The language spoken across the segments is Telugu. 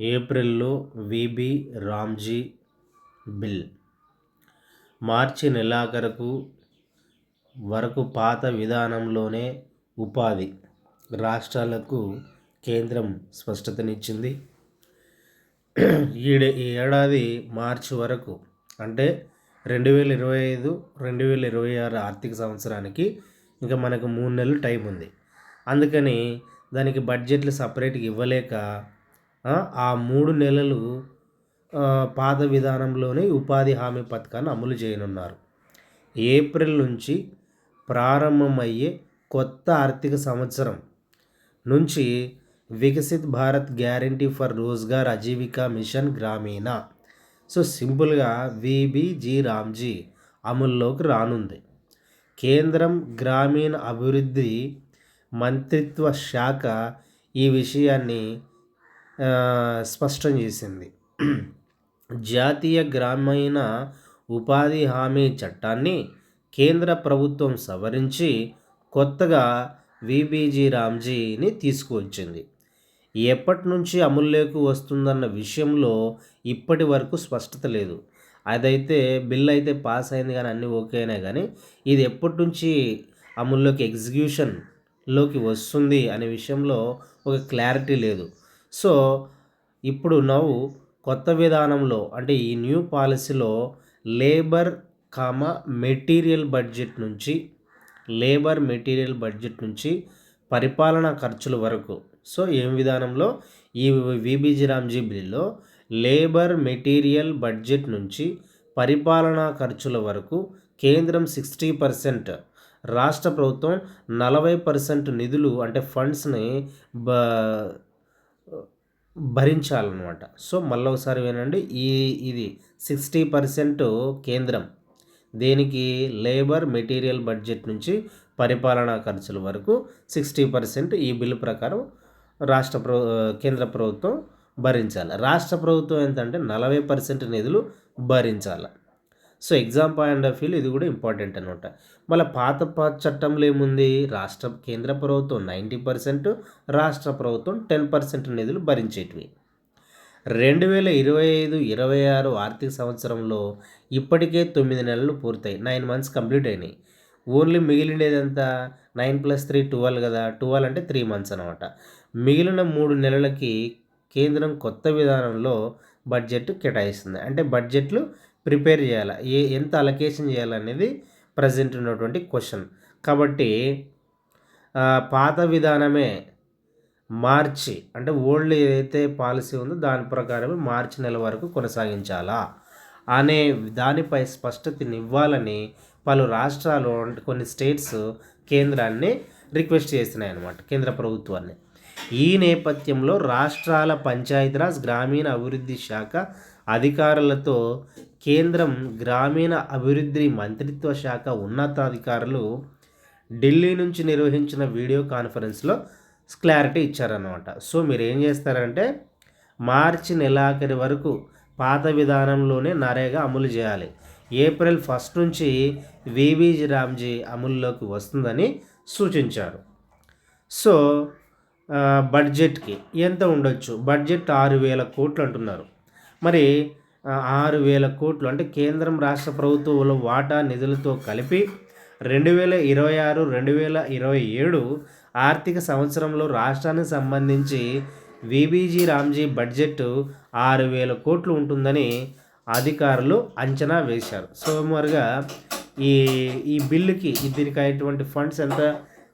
ఏప్రిల్లో విబి రామ్జీ బిల్. మార్చి నెలాఖరుకు వరకు పాత విధానంలోనే ఉపాధి రాష్ట్రాలకు కేంద్రం స్పష్టతనిచ్చింది. ఈడే ఈ ఏడాది మార్చి వరకు అంటే రెండు వేల ఇరవై ఐదు రెండు వేల ఇరవై ఆరు ఆర్థిక సంవత్సరానికి ఇంకా మనకు మూడు నెలలు టైం ఉంది. అందుకని దానికి బడ్జెట్లు సపరేట్గా ఇవ్వలేక ఆ మూడు నెలలు పాత విధానంలోనే ఉపాధి హామీ పథకాన్ని అమలు చేయనున్నారు. ఏప్రిల్ నుంచి ప్రారంభమయ్యే కొత్త ఆర్థిక సంవత్సరం నుంచి Viksit Bharat guarantee for Rozgar Ajeevika mission Gramin. So సింపుల్గా విబిజీ రామ్జీ అమల్లోకి రానుంది. కేంద్రం గ్రామీణ అభివృద్ధి మంత్రిత్వ శాఖ ఈ విషయాన్ని స్పష్టం చేసింది. జాతీయ గ్రామీణ ఉపాధి హామీ చట్టాన్ని కేంద్ర ప్రభుత్వం సవరించి కొత్తగా విబీజీ రామ్జీని తీసుకువచ్చింది. ఎప్పటి నుంచి అమల్లోకి వస్తుందన్న విషయంలో ఇప్పటి వరకు స్పష్టత లేదు. అదైతే బిల్ అయితే పాస్ అయింది కానీ అన్నీ ఓకేనే కానీ ఇది ఎప్పటి నుంచి అమల్లోకి ఎగ్జిక్యూషన్లోకి వస్తుంది అనే విషయంలో ఒక క్లారిటీ లేదు. సో ఇప్పుడు నవ్వు కొత్త విధానంలో అంటే ఈ న్యూ పాలసీలో లేబర్ కామ మెటీరియల్ బడ్జెట్ నుంచి లేబర్ మెటీరియల్ బడ్జెట్ నుంచి పరిపాలనా ఖర్చుల వరకు. సో ఏం విధానంలో? ఈ విబీజీ రామ్జీ బిల్లో లేబర్ మెటీరియల్ బడ్జెట్ నుంచి పరిపాలనా ఖర్చుల వరకు కేంద్రం సిక్స్టీ పర్సెంట్ రాష్ట్ర ప్రభుత్వం నలభై పర్సెంట్ నిధులు అంటే ఫండ్స్ని బ భరించాలన్నమాట. సో మళ్ళీ ఒకసారి వినండి. ఈ ఇది సిక్స్టీ పర్సెంట్ కేంద్రం. దేనికి? లేబర్ మెటీరియల్ బడ్జెట్ నుంచి పరిపాలనా ఖర్చుల వరకు సిక్స్టీ పర్సెంట్ ఈ బిల్లు ప్రకారం రాష్ట్ర ప్రభు కేంద్ర ప్రభుత్వం భరించాలి. రాష్ట్ర ప్రభుత్వం ఎంతంటే నలభై పర్సెంట్ నిధులు భరించాలి. సో ఎగ్జామ్ పాయింట్ ఆఫ్ వ్యూలో ఇది కూడా ఇంపార్టెంట్ అనమాట మళ్ళీ పాత చట్టంలో ఏముంది? రాష్ట్ర కేంద్ర ప్రభుత్వం నైంటీ పర్సెంట్ రాష్ట్ర ప్రభుత్వం టెన్ పర్సెంట్ నిధులు భరించేటివి. రెండు వేల ఇరవై ఐదు ఇరవై ఆరు ఆర్థిక సంవత్సరంలో ఇప్పటికే తొమ్మిది నెలలు పూర్తయి నైన్ మంత్స్ కంప్లీట్ అయినాయి. ఓన్లీ మిగిలినదంతా ఎంత నైన్ ప్లస్ త్రీ ట్వెల్వ్ కదా? ట్వెల్వ్ అంటే త్రీ మంత్స్ అనమాట మిగిలిన మూడు నెలలకి కేంద్రం కొత్త విధానంలో బడ్జెట్ కేటాయిస్తుంది. అంటే బడ్జెట్లు ప్రిపేర్ చేయాలి? ఏ ఎంత అలొకేషన్ చేయాలనేది ప్రజెంట్ ఉన్నటువంటి క్వశ్చన్. కాబట్టి పాత విధానమే మార్చి అంటే ఓల్డ్ ఏదైతే పాలసీ ఉందో దాని ప్రకారమే మార్చి నెల వరకు కొనసాగించాలా? అనే దానిపై స్పష్టతనివ్వాలని పలు రాష్ట్రాలు కొన్ని స్టేట్స్ కేంద్రాన్ని రిక్వెస్ట్ చేస్తున్నాయి అన్నమాట కేంద్ర ప్రభుత్వాన్ని. ఈ నేపథ్యంలో రాష్ట్రాల పంచాయతీరాజ్ గ్రామీణ అభివృద్ధి శాఖ అధికారులతో కేంద్రం గ్రామీణ అభివృద్ధి మంత్రిత్వ శాఖ ఉన్నతాధికారులు ఢిల్లీ నుంచి నిర్వహించిన వీడియో కాన్ఫరెన్స్లో క్లారిటీ ఇచ్చారనమాట సో మీరు ఏం చేస్తారంటే మార్చి నెలాఖరి వరకు పాత విధానంలోనే నరేగా అమలు చేయాలి. ఏప్రిల్ ఫస్ట్ నుంచి వివిజి రామ్జీ అమల్లోకి వస్తుందని సూచించారు. సో బడ్జెట్కి ఎంత ఉండొచ్చు? బడ్జెట్ ఆరు వేల కోట్లు అంటున్నారు. మరి ఆరు వేల కోట్లు అంటే కేంద్రం రాష్ట్ర ప్రభుత్వంలో వాటా నిధులతో కలిపి రెండు వేల ఇరవై ఆరు రెండు వేల ఇరవై ఏడు ఆర్థిక సంవత్సరంలో రాష్ట్రానికి సంబంధించి విబీజీ రామ్జీ బడ్జెట్ ఆరు వేల కోట్లు ఉంటుందని అధికారులు అంచనా వేశారు. సుమారుగా ఈ ఈ బిల్లుకి దీనికి అయ్యేటువంటి ఫండ్స్ ఎంత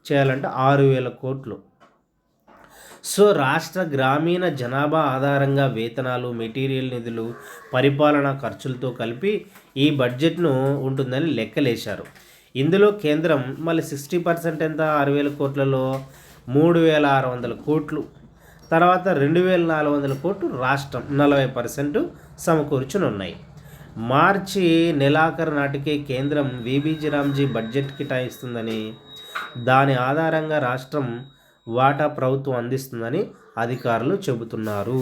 చేయాలంటే ఆరు వేల కోట్లు. సో రాష్ట్ర గ్రామీణ జనాభా ఆధారంగా వేతనాలు మెటీరియల్ నిధులు పరిపాలనా ఖర్చులతో కలిపి ఈ బడ్జెట్ను ఉంటుందని లెక్కలేశారు. ఇందులో కేంద్రం మళ్ళీ సిక్స్టీ పర్సెంట్ ఎంత? ఆరు వేల కోట్లలో మూడు వేల ఆరు వందల కోట్లు. తర్వాత రెండు వేల నాలుగు వందల కోట్లు రాష్ట్రం నలభై పర్సెంట్ సమకూర్చుని ఉన్నాయి మార్చి నెలాఖరు నాటికే కేంద్రం విబీజీ రామ్జీ బడ్జెట్ కేటాయిస్తుందని దాని ఆధారంగా రాష్ట్రం వాటా ప్రభుత్వం అందిస్తుందని అధికారులు చెబుతున్నారు.